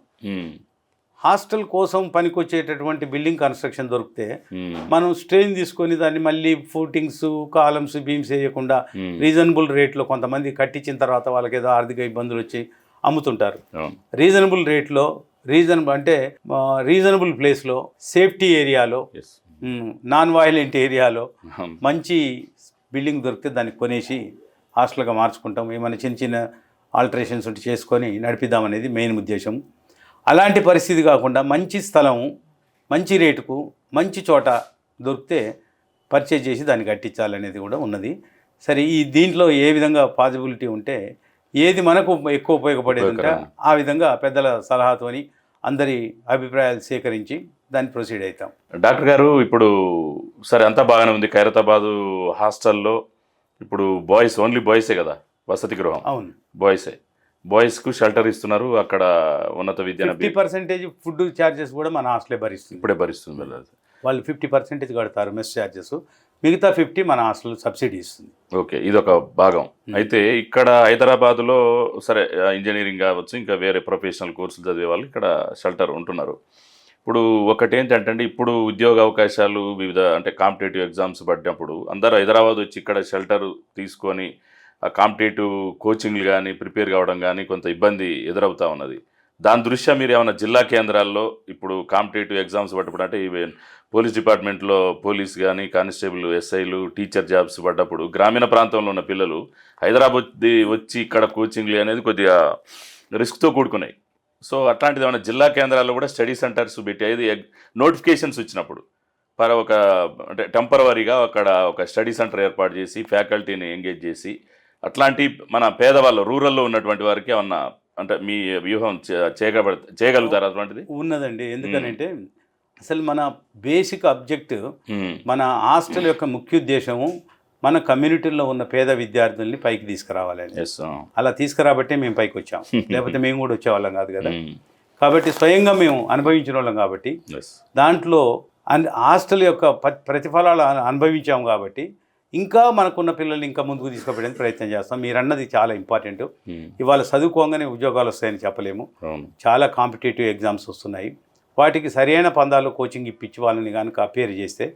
హాస్టల్ కోసం పనికొచ్చేటటువంటి బిల్డింగ్ కన్స్ట్రక్షన్ దొరికితే ఉమ్, మనం స్ట్రెయిన్ తీసుకొని దాన్ని మళ్ళీ ఫూటింగ్స్ కాలమ్స్ బీమ్స్ వేయకుండా రీజనబుల్ రేట్లో కొంతమంది కట్టించిన తర్వాత వాళ్ళకి ఏదో ఆర్థిక ఇబ్బందులు వచ్చి అమ్ముతుంటారు. రీజనబుల్ రేట్లో రీజనబుల్ అంటే రీజనబుల్ ప్లేస్లో సేఫ్టీ ఏరియాలో. నాన్ వైలెంట్ ఏరియాలో. మంచి బిల్డింగ్ దొరికితే దాన్ని కొనేసి హాస్టల్గా మార్చుకుంటాం ఏమైనా చిన్న చిన్న ఆల్టరేషన్స్ ఉంటే చేసుకొని నడిపిద్దామనేది మెయిన్ ఉద్దేశం అలాంటి పరిస్థితి కాకుండా మంచి స్థలం మంచి రేటుకు మంచి చోట దొరికితే పర్చేజ్ చేసి దాన్ని కట్టించాలనేది కూడా ఉన్నది. సరే ఈ దీంట్లో ఏ విధంగా పాసిబిలిటీ ఉంటే ఏది మనకు ఎక్కువ ఉపయోగపడేది ఉంటే ఆ విధంగా పెద్దల సలహాతోని అందరి అభిప్రాయాలు సేకరించి దాన్ని ప్రొసీడ్ అవుతాం డాక్టర్ గారు ఇప్పుడు సరే అంతా బాగానే ఉంది. ఖైరతాబాదు హాస్టల్లో ఇప్పుడు బాయ్స్ ఓన్లీ బాయ్సే కదా వసతి గృహం. అవును. బాయ్సే బాయ్స్కు షెల్టర్ ఇస్తున్నారు. అక్కడ ఉన్నత విద్యను ఫిఫ్టీ పర్సెంటేజ్ ఫుడ్ ఛార్జెస్ కూడా మన హాస్టలే భరిస్తుంది. ఇప్పుడే భరిస్తుంది. వాళ్ళు ఫిఫ్టీ పర్సెంటేజ్ కడతారు మెస్ ఛార్జెస్ మిగతా ఫిఫ్టీ మన హాస్టల్ సబ్సిడీ ఇస్తుంది. ఓకే ఇది ఒక భాగం అయితే ఇక్కడ హైదరాబాద్లో సరే ఇంజనీరింగ్ కావచ్చు ఇంకా వేరే ప్రొఫెషనల్ కోర్సులు చదివే వాళ్ళు ఇక్కడ షెల్టర్ ఉంటున్నారు. ఇప్పుడు ఒకటి ఏంటంటే అండి, ఇప్పుడు ఉద్యోగ అవకాశాలు వివిధ అంటే కాంపిటేటివ్ ఎగ్జామ్స్ పడినప్పుడు అందరూ హైదరాబాద్ వచ్చి ఇక్కడ షెల్టర్ తీసుకొని కాంపిటేటివ్ కోచింగ్లు కానీ ప్రిపేర్ కావడం కానీ కొంత ఇబ్బంది ఎదురవుతూ ఉన్నది. దాని దృష్ట్యా మీరు ఏమైనా జిల్లా కేంద్రాల్లో ఇప్పుడు కాంపిటేటివ్ ఎగ్జామ్స్ పడ్డప్పుడు అంటే ఈవెన్ పోలీస్ డిపార్ట్మెంట్లో పోలీస్ కానీ కానిస్టేబుల్ ఎస్ఐలు టీచర్ జాబ్స్ పడ్డప్పుడు గ్రామీణ ప్రాంతంలో ఉన్న పిల్లలు హైదరాబాద్ వచ్చి ఇక్కడ కోచింగ్లు అనేది కొద్దిగా రిస్క్తో కూడుకున్నాయి. సో అట్లాంటిది ఏమైనా జిల్లా కేంద్రాల్లో కూడా స్టడీ సెంటర్స్ పెట్టి అది నోటిఫికేషన్స్ వచ్చినప్పుడు పర ఒక అంటే టెంపరవరీగా అక్కడ ఒక స్టడీ సెంటర్ ఏర్పాటు చేసి ఫ్యాకల్టీని ఎంగేజ్ చేసి అట్లాంటి మన పేదవాళ్ళు రూరల్లో ఉన్నటువంటి వారికి ఏమన్నా అంటే మీ వ్యూహం చేయగబడ చేయగలుగుతారా అటువంటిది? ఉన్నదండి. ఎందుకనంటే అసలు మన బేసిక్ అబ్జెక్ట్ మన హాస్టల్ యొక్క ముఖ్య ఉద్దేశము మన కమ్యూనిటీలో ఉన్న పేద విద్యార్థుల్ని పైకి తీసుకురావాలని. అలా తీసుకురాబట్టే మేము పైకి వచ్చాం లేకపోతే మేము కూడా వచ్చేవాళ్ళం కాదు కదా. కాబట్టి స్వయంగా మేము అనుభవించిన వాళ్ళం కాబట్టి. దాంట్లో హాస్టల్ యొక్క ప్రతిఫలాలు అను- అనుభవించాం కాబట్టి ఇంకా మనకున్న పిల్లల్ని ఇంకా ముందుకు తీసుకుపోయడానికి ప్రయత్నం చేస్తాం. మీరు అన్నది చాలా ఇంపార్టెంట్. ఉమ్, ఇవాళ చదువుకోగానే ఉద్యోగాలు వస్తాయని చెప్పలేము. చాలా కాంపిటేటివ్ ఎగ్జామ్స్ వస్తున్నాయి. వాటికి సరైన పందాలు కోచింగ్ ఇప్పించి వాళ్ళని కనుక అపేర్ చేస్తే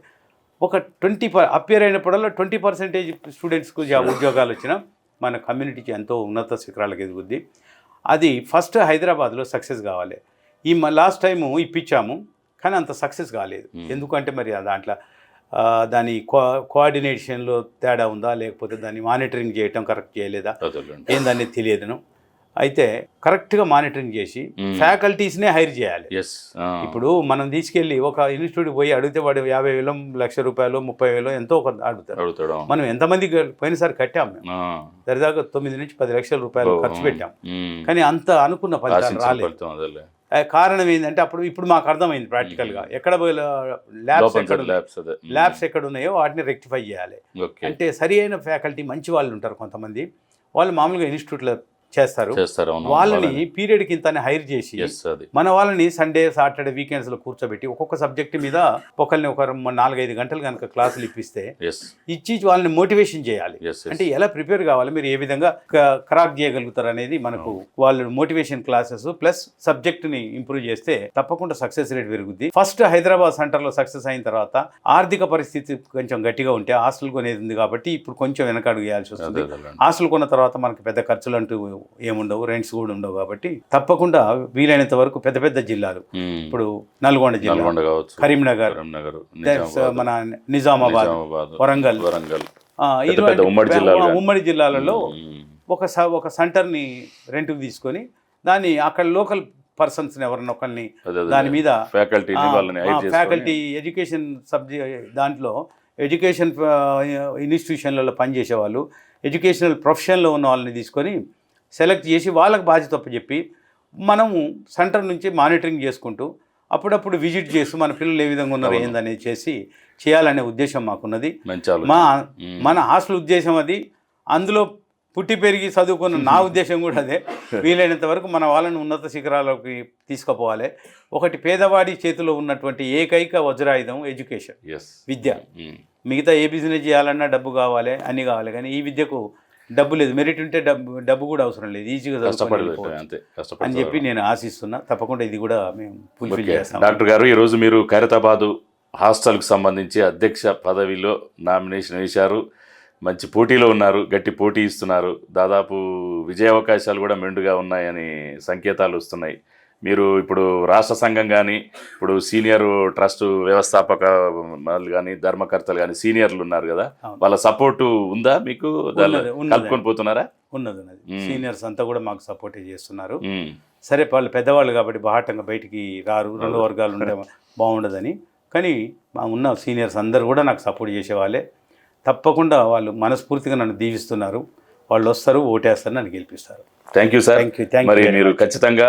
ఒక ట్వంటీ పర్ అపేర్ అయినప్పుడల్లా ట్వంటీ పర్సెంటేజ్ స్టూడెంట్స్కు ఉద్యోగాలు వచ్చినా మన కమ్యూనిటీకి ఎంతో ఉన్నత శిఖరాలకు ఎదుగుద్ది. అది ఫస్ట్ హైదరాబాద్లో సక్సెస్ కావాలి. ఈ లాస్ట్ టైము ఇప్పించాము కానీ అంత సక్సెస్ కాలేదు. ఎందుకంటే మరి దాంట్లో దాని కో కోఆర్డినేషన్లో తేడా ఉందా? లేకపోతే దాన్ని మానిటరింగ్ చేయటం కరెక్ట్ చేయలేదా. ఏందనేది తెలియదును అయితే కరెక్ట్గా మానిటరింగ్ చేసి. ఫ్యాకల్టీస్నే హైర్ చేయాలి. ఇప్పుడు మనం తీసుకెళ్ళి ఒక ఇన్స్టిట్యూట్ పోయి అడిగితే వాడు యాభై వేలు లక్ష రూపాయలు ముప్పై వేలు ఎంతో ఒక అడుగుతారు మనం ఎంతమంది పోయినసారి కట్టాం మేము. ఆ. దరిదాకా తొమ్మిది నుంచి పది లక్షల రూపాయలు ఖర్చు పెట్టాం. కానీ అంత అనుకున్న ఫలితాలు రాలేదు. కారణం ఏంటంటే అప్పుడు ఇప్పుడు మాకు అర్థమైంది ప్రాక్టికల్గా. ఎక్కడ ల్యాబ్స్ ఎక్కడ ల్యాబ్స్ ఎక్కడ ఉన్నాయో వాటిని రెక్టిఫై చేయాలి. అంటే సరి అయిన ఫ్యాకల్టీ మంచి వాళ్ళు ఉంటారు కొంతమంది. వాళ్ళు మామూలుగా ఇన్స్టిట్యూట్లో చేస్తారు. వాళ్ళని పీరియడ్కి ఇంతని హైర్ చేసి మన వాళ్ళని సండే సాటర్డే వీకెండ్స్లో కూర్చోబెట్టి ఒక్కొక్క సబ్జెక్ట్ మీద ఒకరిని ఒక నాలుగైదు గంటలు కనుక క్లాసులు ఇప్పిస్తే ఇచ్చి వాళ్ళని మోటివేషన్ చేయాలి. అంటే ఎలా ప్రిపేర్ కావాలి? మీరు ఏ విధంగా క్రాక్ చేయగలుగుతారు అనేది మనకు వాళ్ళు మోటివేషన్ క్లాసెస్ ప్లస్ సబ్జెక్ట్ని ఇంప్రూవ్ చేస్తే తప్పకుండా సక్సెస్ రేట్ పెరుగుద్ది. ఫస్ట్ హైదరాబాద్ సెంటర్లో సక్సెస్ అయిన తర్వాత ఆర్థిక పరిస్థితి కొంచెం గట్టిగా ఉంటే హాస్టల్ కొనేది ఉంది కాబట్టి ఇప్పుడు కొంచెం వెనకడుగు వేయాల్సి వస్తుంది. హాస్టల్ కొన్న తర్వాత మనకి పెద్ద ఖర్చులు అంటూ ఏముండవు రెంట్స్ కూడా ఉండవు కాబట్టి తప్పకుండా వీలైనంత వరకు పెద్ద పెద్ద జిల్లాలు. ఇప్పుడు నల్గొండ జిల్లా. కరీంనగర్. మన నిజామాబాద్ వరంగల్. వరంగల్. ఉమ్మడి జిల్లాలలో. ఒక ఒక సెంటర్ని రెంట్కి తీసుకొని దాన్ని అక్కడ లోకల్ పర్సన్స్ని ఎవరిని ఒకరిని. దాని మీద చేసుకొని ఫ్యాకల్టీ ఎడ్యుకేషన్ సబ్జెక్ట్ దాంట్లో ఎడ్యుకేషన్ ఇన్స్టిట్యూషన్లలో పనిచేసే వాళ్ళు ఎడ్యుకేషనల్ ప్రొఫెషన్లో ఉన్న వాళ్ళని తీసుకొని సెలెక్ట్ చేసి వాళ్ళకి బాధ్యత చెప్పి మనము సెంటర్ నుంచి మానిటరింగ్ చేసుకుంటూ అప్పుడప్పుడు విజిట్ చేస్తూ మన పిల్లలు ఏ విధంగా ఉన్నారు. ఏందనేది చేసి చేయాలనే ఉద్దేశం మాకున్నది. మా. మన హాస్టల్ ఉద్దేశం అది. అందులో పుట్టి పెరిగి చదువుకున్న నా ఉద్దేశం కూడా అదే. వీలైనంత వరకు మన వాళ్ళని ఉన్నత శిఖరాలకి తీసుకుపోవాలి. ఒకటి పేదవాడి చేతిలో ఉన్నటువంటి ఏకైక వజ్రాయుధం ఎడ్యుకేషన్. విద్య. మిగతా ఏ బిజినెస్ చేయాలన్నా డబ్బు కావాలి అన్ని కావాలి. కానీ ఈ విద్యకు డబ్బు లేదు. మెరిట్ ఉంటే డబ్బు డబ్బు కూడా అవసరం లేదు. ఈజీగా చదువుకొని కష్టపడి. అంతే అని చెప్పి నేను ఆశిస్తున్నా. తప్పకుండా ఇది కూడా మేము ఫుల్ఫిల్. చేస్తాం. డాక్టర్ గారు ఈరోజు మీరు ఖైరతాబాదు హాస్టల్కి సంబంధించి అధ్యక్ష పదవిలో నామినేషన్ వేశారు. మంచి పోటీలో ఉన్నారు. గట్టి పోటీ ఇస్తున్నారు. దాదాపు విజయ అవకాశాలు కూడా మెండుగా ఉన్నాయని సంకేతాలు వస్తున్నాయి. మీరు ఇప్పుడు రాష్ట్ర సంఘం కానీ ఇప్పుడు సీనియర్ ట్రస్ట్ వ్యవస్థాపక కానీ ధర్మకర్తలు కానీ సీనియర్లు ఉన్నారు కదా. వాళ్ళ సపోర్టు ఉందా మీకు. కలుపుకొని పోతున్నారా ఉన్నది ఉన్నది. సీనియర్స్ అంతా కూడా మాకు సపోర్ట్ చేస్తున్నారు. సరే వాళ్ళు పెద్దవాళ్ళు కాబట్టి బాహటంగా బయటికి రారు రెండు వర్గాలు ఉంటే బాగుండదని కానీ మా ఉన్న సీనియర్స్ అందరు కూడా నాకు సపోర్ట్ చేసేవాళ్ళే తప్పకుండా వాళ్ళు మనస్ఫూర్తిగా నన్ను దీవిస్తున్నారు వాళ్ళు వస్తారు ఓటేస్తారు నన్ను గెలిపిస్తారు thank you sir Thank you, thank you మరి. ఖచ్చితంగా.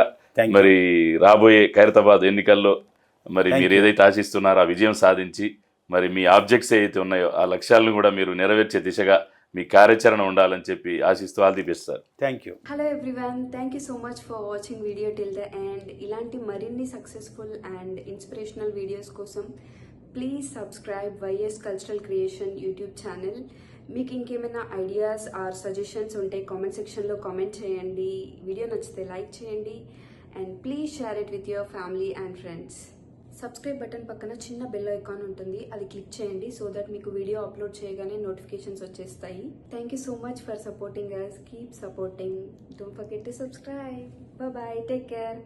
మరి రాబోయే ఖైరతాబాద్ ఎన్నికల్లో మరి మీరు. ఏదైతే ఆశిస్తున్నారో ఆ విజయం సాధించి మరి మీ ఆబ్జెక్ట్స్ ఏవైతే ఉన్నాయో ఆ లక్ష్యాలను కూడా మీరు నెరవేర్చే దిశగా మీ కార్యాచరణ ఉండాలని చెప్పి ఆశిస్తూ all the best sir. Thank you hello everyone thank you so much for watching video till the end ఇలాంటి మరిన్ని సక్సెస్ఫుల్ అండ్ ఇన్స్పిరేషనల్ వీడియోస్ కోసం please subscribe YS cultural creation YouTube channel మీకు ఇంకేమైనా ఐడియాస్ ఆర్ సజెషన్స్ ఉంటే కామెంట్ సెక్షన్లో కామెంట్ చేయండి. వీడియో నచ్చితే లైక్ చేయండి. And please share it with your family and friends subscribe button పక్కన చిన్న బెల్ ఐకాన్ ఉంటుంది. అది క్లిక్ చేయండి సో దట్ మీకు వీడియో అప్లోడ్ చేయగానే నోటిఫికేషన్స్ వచ్చేస్తాయి. Thank you so much for supporting us keep supporting don't forget to subscribe bye take care